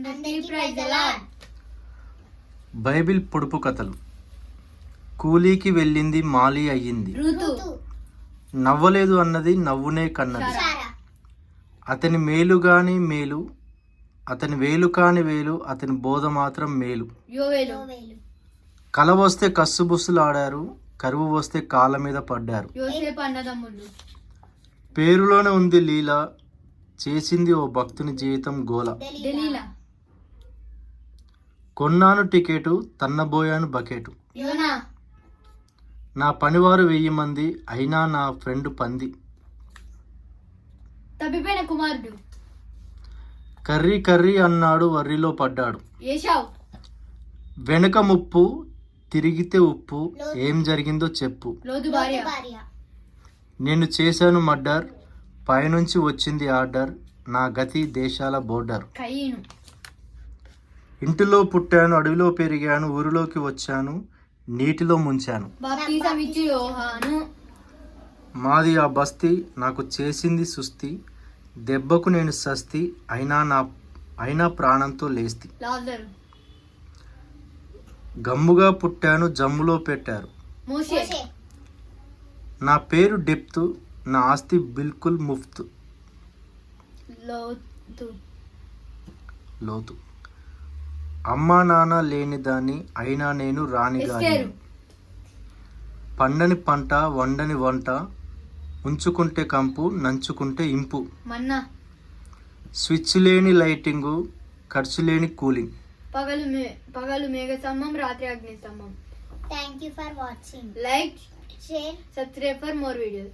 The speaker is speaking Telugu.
అందరికీ ప్రైజ్ అలాడ్ బైబిల్ పొడుపు కథలు. కూలీకి వెళ్ళింది మాలి అయ్యింది. నవ్వలేదు అన్నది నవ్వునే కన్నది. అతని మేలు గాని మేలు అతని వేలు కాని వేలు అతని బోధ మాత్రం మేలు. యోవేలు. కల వస్తే కస్సుబుస్సులు ఆడారు కరువు వస్తే కాళ్ళ మీద పడ్డారు. పేరులోనే ఉంది లీల చేసింది ఓ భక్తుని జీవితం గోల. దలీలా. కొన్నాను టికెటు తన్నబోయాను బకెటు. యోనా! నా పనివారు వెయ్యి మంది అయినా నా ఫ్రెండ్ పంది. తప్పిపోయిన కుమారుడు. కర్రీ కర్రీ అన్నాడు వర్రిలో పడ్డాడు. వెనుక ముప్పు తిరిగితే ఉప్పు ఏం జరిగిందో చెప్పు. నేను చేశాను మర్డర్ పైనుంచి వచ్చింది ఆర్డర్ నా గతి దేశాల బోర్డర్. కయ్యను. ఇంటిలో పుట్టాను అడవిలో పెరిగాను ఊరిలోకి వచ్చాను నీటిలో ముంచాను. మాది ఆ బస్తీ నాకు చేసింది సుస్తి దెబ్బకు నేను సస్తి అయినా నా అయినా ప్రాణంతో లేస్తి. గమ్ముగా పుట్టాను జమ్ములో పెట్టారు. నా పేరు డెప్త్ నా ఆస్తి బిల్కుల్ ముఫ్త్. లోతు. లోతు. అమ్మా నాన్న లేని దాన్ని అయినా నేను ఎస్తేరు పండని పంట వండని వంట ఉంచుకుంటే కంపు నంచుకుంటే ఇంపు. మన్నా. స్విచ్ లేని లైటింగు ఖర్చు లేని కూలింగ్. పగలు మే పగలు మేఘ స్తంభం రాత్రి అగ్ని స్తంభం. Thank you for watching. Like Share. Subscribe for more videos